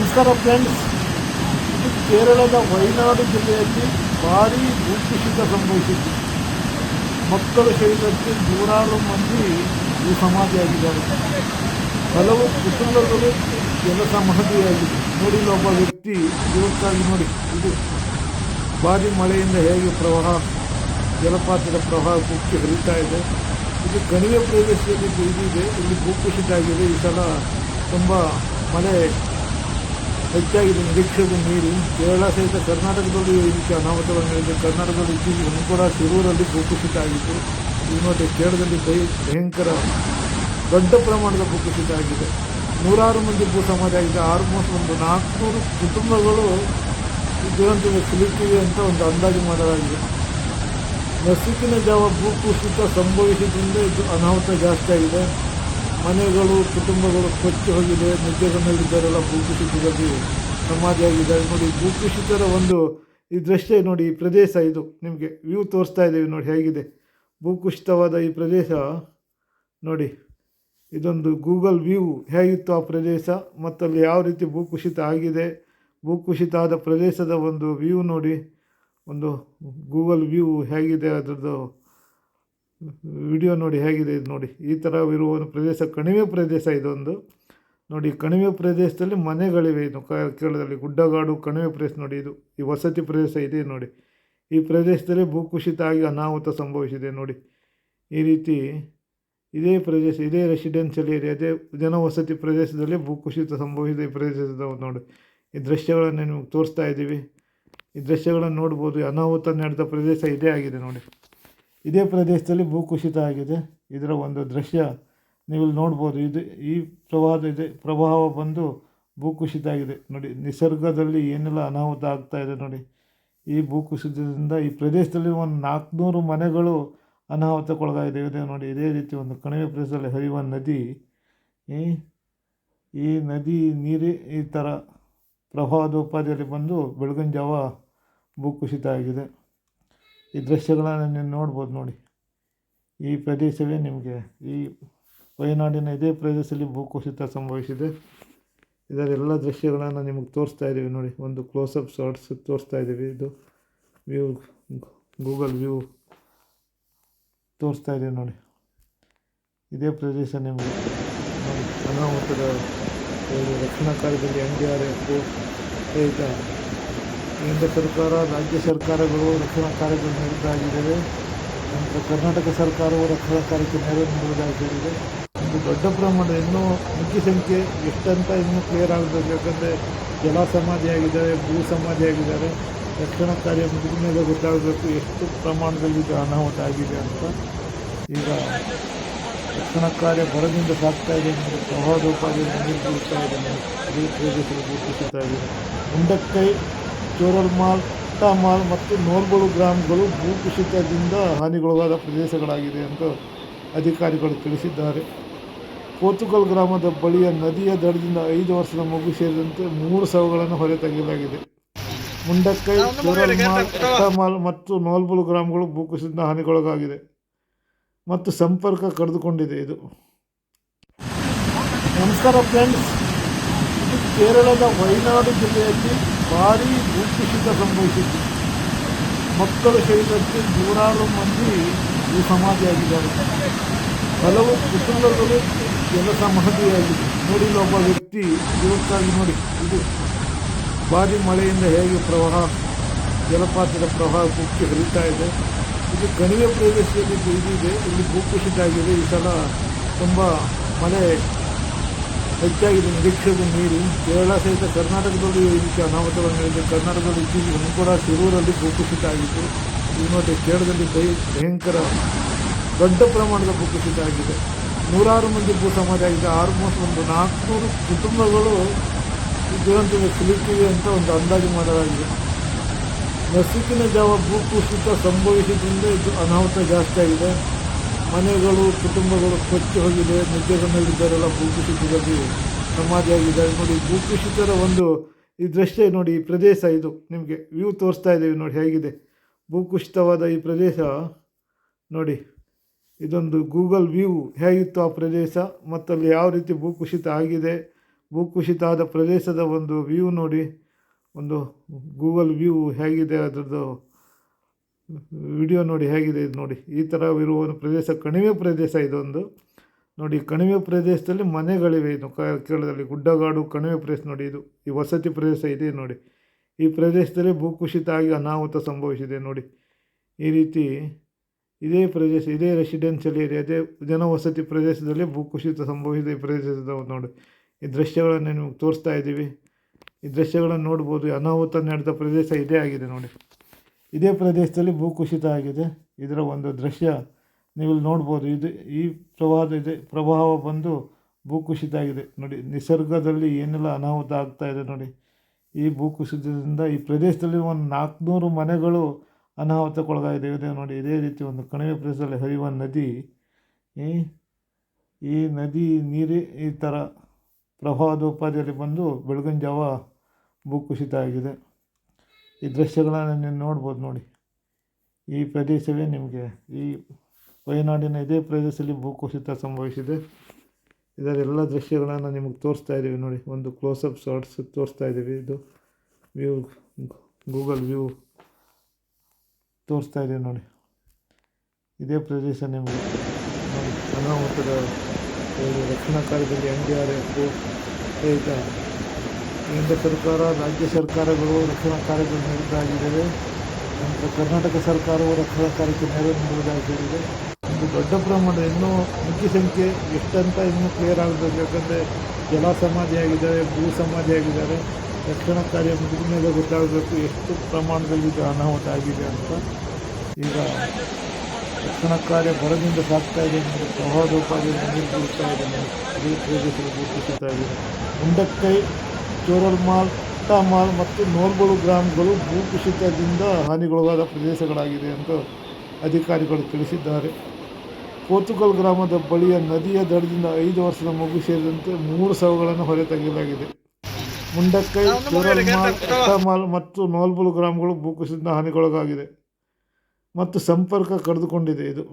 ನಮಸ್ಕಾರ ಫ್ರೆಂಡ್ಸ್ ಇದು ಕೇರಳದ ವಯನಾಡು ಜಿಲ್ಲೆಯಲ್ಲಿ ಭಾರಿ ಭೂಕುಸಿತ ಸಂಭವಿಸಿತ್ತು ಮಕ್ಕಳು ಸೇರಿದಂತೆ ನೂರಾರು ಮಂದಿ ಈ ಸಮಾಧಿಯಾಗಿದ್ದಾರೆ. ಹಲವು ಕುಟುಂಬಗಳು ಕೆಲಸ ಮಹದಿಯಾಗಿದೆ. ನೋಡಿ ಒಬ್ಬ ವ್ಯಕ್ತಿ ಇವತ್ತಾಗಿ ನೋಡಿ. ಇದು ಭಾರಿ ಮಳೆಯಿಂದ ಹೇಗೆ ಪ್ರವಾಹ, ಜಲಪಾತದ ಪ್ರವಾಹ ಕುಕ್ಕಿ ಹರಿತಾ ಇದೆ. ಇದು ಕಣಿವೆ ಪ್ರದೇಶದಲ್ಲಿ ಇದು ಇದಿದೆ ಇಲ್ಲಿ ಭೂಕುಸಿತ ಆಗಿದೆ. ಈ ಸಲ ತುಂಬ ಮಳೆ ಹೆಚ್ಚಾಗಿದೆ ನಿರೀಕ್ಷೆಗೂ ಮೀರಿ ಕೇರಳ ಸಹಿತ ಕರ್ನಾಟಕದಲ್ಲಿ ಈ ರೀತಿ ಅನಾಹುತಗಳು ನಡೆದಿದೆ ಕರ್ನಾಟಕದಲ್ಲಿ ಇತ್ತೀಚೆಗೆ ಕೂಡ ಶಿರೂರಲ್ಲಿ ಭೂಕುಸಿತ ಆಗಿತ್ತು. ನೋಡಿ ಕೇರಳದಲ್ಲಿ ಭಯ, ಭಯಂಕರ ದೊಡ್ಡ ಪ್ರಮಾಣದ ಭೂಕುಸಿತ ಆಗಿದೆ. ನೂರಾರು ಮಂದಿ ಭೂ ಸಮಾಧಿ ಆಗಿದೆ ಆಲ್ಮೋಸ್ಟ್ ಒಂದು ನಾಲ್ಕುನೂರು ಕುಟುಂಬಗಳು ದುರಂತದ ಸಿಲುಕಿವೆ ಅಂತ ಒಂದು ಅಂದಾಜು ಮಾಡಲಾಗಿದೆ. ನಸುಕಿನ ಜಾವ ಭೂಕುಸಿತ ಸಂಭವಿಸಿದ್ರಿಂದ ಇದು ಅನಾಹುತ ಜಾಸ್ತಿ ಆಗಿದೆ. ಮನೆಗಳು, ಕುಟುಂಬಗಳು ಕೊಚ್ಚಿ ಹೋಗಿದೆ ನಿದ್ದೆಗಣ್ಣಲ್ಲಿದ್ದವರೆಲ್ಲ ಭೂಕುಸಿತದಲ್ಲಿ ಸಮಾಧಿಯಾಗಿದ್ದಾರೆ ನೋಡಿ ಭೂಕುಸಿತರ ಒಂದು ಈ ದೃಶ್ಯ ನೋಡಿ, ಈ ಪ್ರದೇಶ ಇದು ನಿಮಗೆ ವ್ಯೂ ತೋರಿಸ್ತಾ ಇದ್ದೀವಿ ನೋಡಿ, ಹೇಗಿದೆ. ಭೂಕುಸಿತವಾದ ಈ ಪ್ರದೇಶ, ನೋಡಿ, ಇದೊಂದು ಗೂಗಲ್ ವ್ಯೂ ಹೇಗಿತ್ತು ಆ ಪ್ರದೇಶ ಮತ್ತು ಅಲ್ಲಿ ಯಾವ ರೀತಿ ಭೂಕುಸಿತ ಆಗಿದೆ, ಭೂಕುಸಿತ ಆದ ಪ್ರದೇಶದ ಒಂದು ವ್ಯೂ ನೋಡಿ, ಒಂದು ಗೂಗಲ್ ವ್ಯೂ ಹೇಗಿದೆ, ಅದರದ್ದು ವಿಡಿಯೋ ನೋಡಿ ಹೇಗಿದೆ ಇದು ನೋಡಿ. ಈ ಥರ ಇರುವ ಒಂದು ಪ್ರದೇಶ, ಕಣಿವೆ ಪ್ರದೇಶ ಇದೊಂದು. ನೋಡಿ, ಕಣಿವೆ ಪ್ರದೇಶದಲ್ಲಿ ಮನೆಗಳಿವೆ ಇದು. ಕೇರಳದಲ್ಲಿ ಗುಡ್ಡಗಾಡು, ಕಣಿವೆ ಪ್ರದೇಶ ನೋಡಿ ಇದು. ಈ ವಸತಿ ಪ್ರದೇಶ ಇದೆ ನೋಡಿ. ಈ ಪ್ರದೇಶದಲ್ಲಿ ಭೂಕುಸಿತ ಆಗಿ ಅನಾಹುತ ಸಂಭವಿಸಿದೆ ನೋಡಿ. ಈ ರೀತಿ ಇದೇ ಪ್ರದೇಶ, ಇದೇ ರೆಸಿಡೆನ್ಷಿಯಲ್ ಏರಿಯಾ ಇದೇ ಜನವಸತಿ ಪ್ರದೇಶದಲ್ಲಿ ಭೂಕುಸಿತ ಸಂಭವಿಸಿದ ಈ ಪ್ರದೇಶದ ನೋಡಿ. ಈ ದೃಶ್ಯಗಳನ್ನು ನಿಮಗೆ ತೋರಿಸ್ತಾ ಇದ್ದೀವಿ. ಈ ದೃಶ್ಯಗಳನ್ನು ನೋಡ್ಬೋದು. ಅನಾಹುತ ನಡೆದ ಪ್ರದೇಶ ಇದೇ ಆಗಿದೆ ನೋಡಿ. ಇದೇ ಪ್ರದೇಶದಲ್ಲಿ ಭೂಕುಸಿತ ಆಗಿದೆ. ಇದರ ಒಂದು ದೃಶ್ಯ ನೀವು ಇಲ್ಲಿ ನೋಡ್ಬೋದು. ಇದು ಈ ಪ್ರವಾಹದ ಇದೆ. ಪ್ರವಾಹ ಬಂದು ಭೂಕುಸಿತ ಆಗಿದೆ. ನೋಡಿ, ನಿಸರ್ಗದಲ್ಲಿ ಏನೆಲ್ಲ ಅನಾಹುತ ಆಗ್ತಾ ಇದೆ ನೋಡಿ. ಈ ಭೂಕುಸಿತದಿಂದ ಈ ಪ್ರದೇಶದಲ್ಲಿ ಒಂದು ನಾಲ್ಕುನೂರು ಮನೆಗಳು ಅನಾಹುತಕ್ಕೊಳಗಾಗಿದೆ ಇದೆ ನೋಡಿ, ಇದೇ ರೀತಿ ಒಂದು ಕಣಿವೆ ಪ್ರದೇಶದಲ್ಲಿ ಹರಿಯುವ ನದಿ, ಈ ನದಿ ನೀರು ಈ ಥರ ಪ್ರವಾಹದೋಪಾದಿಯಲ್ಲಿ ಬಂದು ಬೆಳಗಿನ ಜಾವ ಭೂಕುಸಿತ ಆಗಿದೆ. ಈ ದೃಶ್ಯಗಳನ್ನು ನೀವು ನೋಡ್ಬೋದು ನೋಡಿ. ಈ ಪ್ರದೇಶವೇ ನಿಮಗೆ. ಈ ವಯನಾಡಿನ ಇದೇ ಪ್ರದೇಶದಲ್ಲಿ ಭೂಕುಸಿತ ಸಂಭವಿಸಿದೆ. ಇದರ ಎಲ್ಲ ದೃಶ್ಯಗಳನ್ನು ನಿಮಗೆ ತೋರಿಸ್ತಾ ಇದ್ದೀವಿ ನೋಡಿ. ಒಂದು ಕ್ಲೋಸಪ್ ಶಾರ್ಟ್ಸ್ ತೋರಿಸ್ತಾ ಇದ್ದೀವಿ. ಇದು ವ್ಯೂ ಗೂಗಲ್ ವ್ಯೂ ತೋರಿಸ್ತಾ ಇದ್ದೀವಿ ನೋಡಿ. ಇದೇ ಪ್ರದೇಶ ನಿಮಗೆ ಅನಾಹುತದ ರಕ್ಷಣಾ ಕಾರ್ಯದಲ್ಲಿ ಎನ್ ಡಿ ಆರ್ ಎಫ್ ಸಹಿತ ಕೇಂದ್ರ ಸರ್ಕಾರ, ರಾಜ್ಯ ಸರ್ಕಾರಗಳು ರಕ್ಷಣಾ ಕಾರ್ಯಕ್ಕೆ ನೀಡುವುದಾಗಿದ್ದಾವೆ ನಂತರ ಕರ್ನಾಟಕ ಸರ್ಕಾರವು ರಕ್ಷಣಾ ಕಾರ್ಯಕ್ಕೆ ನೆರವು ನೀಡುವುದಾಗಿದೆ ಒಂದು ದೊಡ್ಡ ಪ್ರಮಾಣ ಇನ್ನೂ ಮುಖ್ಯ ಸಂಖ್ಯೆ ಎಷ್ಟಂತ ಇನ್ನೂ ಕ್ಲಿಯರ್ ಆಗಬೇಕು ಯಾಕಂದರೆ ಜಲ ಸಮಾಧಿಯಾಗಿದ್ದಾರೆ, ಭೂ ಸಮಾಧಿಯಾಗಿದ್ದಾರೆ. ರಕ್ಷಣಾ ಕಾರ್ಯ ಮುಗಿದ ಮೇಲೆ ಗೊತ್ತಾಗಬೇಕು ಎಷ್ಟು ಪ್ರಮಾಣದಲ್ಲಿ ಇದು ಅನಾಹುತ ಆಗಿದೆ ಅಂತ. ಈಗ ರಕ್ಷಣಾ ಕಾರ್ಯ ಬರದಿಂದ ಸಾಕ್ತಾ ಇದೆ ಅಂದರೆ ನೀರು ಬೀಳ್ತಾ ಇದೆ. ಇಡೀ ಪ್ರದೇಶದಲ್ಲಿ ಗುರುತಿಸುತ್ತಾ ಆಗಿದೆ ಮುಂಡಕ್ಕೈ ಚೋರಲ್ಮಾಲ್ ಮಾಲ್ ಮತ್ತು ನೋಲ್ಬಳು ಗ್ರಾಮಗಳು ಭೂಕುಸಿತದಿಂದ ಹಾನಿಗೊಳಗಾದ ಪ್ರದೇಶಗಳಾಗಿದೆ ಎಂದು ಅಧಿಕಾರಿಗಳು ತಿಳಿಸಿದ್ದಾರೆ. ಕೋತುಗಲ್ ಗ್ರಾಮದ ಬಳಿಯ ನದಿಯ ದಡದಿಂದ ಐದು ವರ್ಷದ ಮಗು ಸೇರಿದಂತೆ ಮೂರು ಸವೆಗಳನ್ನು ಹೊರೆ ತೆಗೆಯಲಾಗಿದೆ ಮುಂಡಕ್ಕೈ ಚೋರಲ್ಮಾಲ್ ಮಾಲ್ ಮತ್ತು ನೋಲ್ಬುಲ್ ಗ್ರಾಮಗಳು ಭೂಕುಸಿತದಿಂದ ಹಾನಿಗೊಳಗಾಗಿದೆ ಮತ್ತು ಸಂಪರ್ಕ ಕಳೆದುಕೊಂಡಿದೆ ಇದು. ನಮಸ್ಕಾರ ಫ್ರೆಂಡ್ಸ್. ಕೇರಳದ ವಯನಾಡು ಜಿಲ್ಲೆಯಲ್ಲಿ ಭಾರೀ ಭೂಕುಸಿತ ಸಂಭವಿಸಿತ್ತು ಮಕ್ಕಳು ಸೇರಿದಂತೆ ನೂರಾರು ಮಂದಿ ಈ ಸಮಾಧಿಯಾಗಿದ್ದಾರೆ. ಹಲವು ಕುಟುಂಬಗಳು ಕೆಲಸ ಮಹದಿಯಾಗಿದೆ. ನೋಡಿ ಒಬ್ಬ ವ್ಯಕ್ತಿ ಇವತ್ತಾಗಿ ನೋಡಿ. ಇದು ಭಾರಿ ಮಳೆಯಿಂದ ಹೇಗೆ ಪ್ರವಾಹ, ಜಲಪಾತದ ಪ್ರವಾಹ ಕುಕ್ಕಿ ಹರಿತಾ ಇದೆ. ಇದು ಕಣಿವೆ ಪ್ರದೇಶದಲ್ಲಿ ಇದು ಇದಿದೆ ಇಲ್ಲಿ ಭೂಕುಸಿತ ಆಗಿದೆ. ಈ ಸಲ ತುಂಬ ಮಳೆ ಹೆಚ್ಚಾಗಿದೆ ನಿರೀಕ್ಷೆಗೂ ಮೀರಿ ಕೇರಳ ಸಹಿತ ಕರ್ನಾಟಕದಲ್ಲಿ ಈ ಅನಾಹುತಗಳು ನಡೆದಿದೆ ಕರ್ನಾಟಕದಲ್ಲಿ ಇತ್ತೀಚೆಗೆ ಕೂಡ ಶಿರೂರಲ್ಲಿ ಭೂಕುಸಿತ ಆಗಿತ್ತು ಈಗ ನೋಡಿ ಕೇರಳದಲ್ಲಿ ಭಯ, ಭಯಂಕರ ದೊಡ್ಡ ಪ್ರಮಾಣದ ಭೂಕುಸಿತ ಆಗಿದೆ. ನೂರಾರು ಮಂದಿ ಭೂ ಸಮಾಧಿ ಆಗಿದೆ. ಆಲ್ಮೋಸ್ಟ್ ಒಂದು ನಾಲ್ಕುನೂರು ಕುಟುಂಬಗಳು ಈ ದುರಂತದ ಸಿಲುಕಿವೆ ಅಂತ ಒಂದು ಅಂದಾಜು ಮಾಡಲಾಗಿದೆ. ನಸುಕಿನ ಜಾವ ಭೂಕುಸಿತ ಸಂಭವಿಸಿದ್ರಿಂದ ಇದು ಅನಾಹುತ ಜಾಸ್ತಿ ಆಗಿದೆ. ಮನೆಗಳು, ಕುಟುಂಬಗಳು ಕೊಚ್ಚಿ ಹೋಗಿದೆ ನಿದ್ದೆಗಣ್ಣಲ್ಲಿದ್ದವರೆಲ್ಲ ಭೂಕುಸಿತದಲ್ಲಿ ಸಮಾಧಿಯಾಗಿದ್ದಾರೆ. ನೋಡಿ, ಭೂಕುಸಿತದ ಒಂದು ಈ ದೃಶ್ಯ ನೋಡಿ, ಈ ಪ್ರದೇಶ ಇದು ನಿಮಗೆ ವ್ಯೂ ತೋರಿಸ್ತಾ ಇದ್ದೀವಿ ನೋಡಿ, ಹೇಗಿದೆ. ಭೂಕುಸಿತವಾದ ಈ ಪ್ರದೇಶ, ನೋಡಿ, ಇದೊಂದು ಗೂಗಲ್ ವ್ಯೂ ಹೇಗಿತ್ತು ಆ ಪ್ರದೇಶ ಮತ್ತು ಅಲ್ಲಿ ಯಾವ ರೀತಿ ಭೂಕುಸಿತ ಆಗಿದೆ. ಭೂಕುಸಿತ ಆದ ಪ್ರದೇಶದ ಒಂದು ವ್ಯೂ ನೋಡಿ, ಒಂದು ಗೂಗಲ್ ವ್ಯೂ ಹೇಗಿದೆ, ಅದರದ್ದು ವಿಡಿಯೋ ನೋಡಿ ಹೇಗಿದೆ ಇದು ನೋಡಿ. ಈ ಥರ ಇರುವ ಒಂದು ಪ್ರದೇಶ, ಕಣಿವೆ ಪ್ರದೇಶ ಇದೊಂದು. ನೋಡಿ, ಕಣಿವೆ ಪ್ರದೇಶದಲ್ಲಿ ಮನೆಗಳಿವೆ ಇದು. ಕೇರಳದಲ್ಲಿ ಗುಡ್ಡಗಾಡು, ಕಣಿವೆ ಪ್ರದೇಶ ನೋಡಿ ಇದು. ಈ ವಸತಿ ಪ್ರದೇಶ ಇದೆ ನೋಡಿ. ಈ ಪ್ರದೇಶದಲ್ಲಿ ಭೂಕುಸಿತ ಆಗಿ ಅನಾಹುತ ಸಂಭವಿಸಿದೆ ನೋಡಿ. ಈ ರೀತಿ ಇದೇ ಪ್ರದೇಶ, ಇದೇ ರೆಸಿಡೆನ್ಷಿಯಲ್ ಏರಿಯಾ ಇದೇ ಜನವಸತಿ ಪ್ರದೇಶದಲ್ಲಿ ಭೂಕುಸಿತ ಸಂಭವಿಸಿದ ಈ ಪ್ರದೇಶದ ನೋಡಿ. ಈ ದೃಶ್ಯಗಳನ್ನು ನಿಮಗೆ ತೋರಿಸ್ತಾ ಇದ್ದೀವಿ. ಈ ದೃಶ್ಯಗಳನ್ನು ನೋಡ್ಬೋದು. ಅನಾಹುತ ನಡೆದ ಪ್ರದೇಶ ಇದೇ ಆಗಿದೆ ನೋಡಿ. ಇದೇ ಪ್ರದೇಶದಲ್ಲಿ ಭೂಕುಸಿತ ಆಗಿದೆ. ಇದರ ಒಂದು ದೃಶ್ಯ ನೀವು ಇಲ್ಲಿ ನೋಡ್ಬೋದು. ಇದು ಈ ಪ್ರವಾಹದ ಇದೆ, ಪ್ರವಾಹ ಬಂದು ಭೂಕುಸಿತ ಆಗಿದೆ. ನೋಡಿ, ನಿಸರ್ಗದಲ್ಲಿ ಏನೆಲ್ಲ ಅನಾಹುತ ಆಗ್ತಾ ಇದೆ ನೋಡಿ. ಈ ಭೂಕುಸಿತದಿಂದ ಈ ಪ್ರದೇಶದಲ್ಲಿ ಒಂದು ನಾಲ್ಕುನೂರು ಮನೆಗಳು ಅನಾಹುತಕ್ಕೊಳಗಾಗಿದೆ. ಇದೆ ನೋಡಿ, ಇದೇ ರೀತಿ ಒಂದು ಕಣಿವೆ ಪ್ರದೇಶದಲ್ಲಿ ಹರಿಯುವ ನದಿ. ಈ ಈ ನದಿ ನೀರೇ ಈ ಥರ ಪ್ರವಾಹದೋಪಾದಿಯಲ್ಲಿ ಬಂದು ಬೆಳಗಿನ ಜಾವ ಭೂಕುಸಿತ ಆಗಿದೆ. ಈ ದೃಶ್ಯಗಳನ್ನು ನೀವು ನೋಡ್ಬೋದು ನೋಡಿ. ಈ ಪ್ರದೇಶವೇ ನಿಮಗೆ, ಈ ವಯನಾಡಿನ ಇದೇ ಪ್ರದೇಶದಲ್ಲಿ ಭೂಕುಸಿತ ಸಂಭವಿಸಿದೆ. ಇದರೆಲ್ಲ ದೃಶ್ಯಗಳನ್ನು ನಿಮಗೆ ತೋರಿಸ್ತಾ ಇದ್ದೀವಿ ನೋಡಿ. ಒಂದು ಕ್ಲೋಸಪ್ ಶಾರ್ಟ್ಸ್ ತೋರಿಸ್ತಾ ಇದ್ದೀವಿ ಇದು ವ್ಯೂ ಗೂಗಲ್ ವ್ಯೂ ತೋರಿಸ್ತಾ ಇದ್ದೀವಿ ನೋಡಿ. ಇದೇ ಪ್ರದೇಶ ನಿಮಗೆ ಅನಾಹುತದ ರಕ್ಷಣಾ ಕಾರ್ಯದಲ್ಲಿ ಎನ್ ಡಿ ಆರ್ ಎಫ್ ಈಗ ಕೇಂದ್ರ ಸರ್ಕಾರ, ರಾಜ್ಯ ಸರ್ಕಾರಗಳು ರಕ್ಷಣಾ ಕಾರ್ಯಗಳು ನೀಡುವುದಾಗಿದ್ದಾವೆ ನಂತರ ಕರ್ನಾಟಕ ಸರ್ಕಾರವು ರಕ್ಷಣಾ ಕಾರ್ಯಕ್ಕೆ ನೆರವು ನೀಡುವುದಾಗಿದೆ ಒಂದು ದೊಡ್ಡ ಪ್ರಮಾಣ ಇನ್ನೂ ಮುಖ್ಯ ಸಂಖ್ಯೆ ಎಷ್ಟಂತ ಇನ್ನೂ ಕ್ಲಿಯರ್ ಆಗಬೇಕು ಯಾಕಂದರೆ ಜಲ ಸಮಾಧಿ ಆಗಿದ್ದಾರೆ, ಭೂ ಸಮಾಧಿ ಆಗಿದ್ದಾರೆ. ರಕ್ಷಣಾ ಕಾರ್ಯ ಮುಗಿದ ಮೇಲೆ ಗೊತ್ತಾಗಬೇಕು ಎಷ್ಟು ಪ್ರಮಾಣದಲ್ಲಿ ಇದು ಅನಾಹುತ ಆಗಿದೆ ಅಂತ. ಈಗ ರಕ್ಷಣಾ ಕಾರ್ಯ ಬರದಿಂದ ಸಾಗ್ತಾ ಇದೆ ಅಂದರೆ ಪ್ರವಾಹೋಪಾದಿ ನೀರು ಬೀಳ್ತಾ ಇದೆ ಇಡೀ ಪ್ರದೇಶದಲ್ಲಿ ಗುರುತಿಸುತ್ತಾ ಇದೆ ಮುಂಡಕ್ಕೈ ಚೋರಲ್ಮಾಲ್ ಮಾಲ್ ಮತ್ತು ನೋಲ್ಬಳು ಗ್ರಾಮಗಳು ಭೂಕುಸಿತದಿಂದ ಹಾನಿಗೊಳಗಾದ ಪ್ರದೇಶಗಳಾಗಿದೆ ಎಂದು ಅಧಿಕಾರಿಗಳು ತಿಳಿಸಿದ್ದಾರೆ. ಪೋತುಗಲ್ ಗ್ರಾಮದ ಬಳಿಯ ನದಿಯ ದಡದಿಂದ ಐದು ವರ್ಷದ ಮಗು ಸೇರಿದಂತೆ ಮೂರು ಸವೆಗಳನ್ನು ಹೊರೆ ತೆಗೆಯಲಾಗಿದೆ ಮುಂಡಕ್ಕೈ ಜೋರಲ್ ಮಾಲ್ ಮತ್ತು ನೋಲ್ಬಲು ಗ್ರಾಮಗಳು ಭೂಕುಸಿತದಿಂದ ಹಾನಿಗೊಳಗಾಗಿದೆ ಮತ್ತು ಸಂಪರ್ಕ ಕಡಿದುಕೊಂಡಿದೆ ಇದು.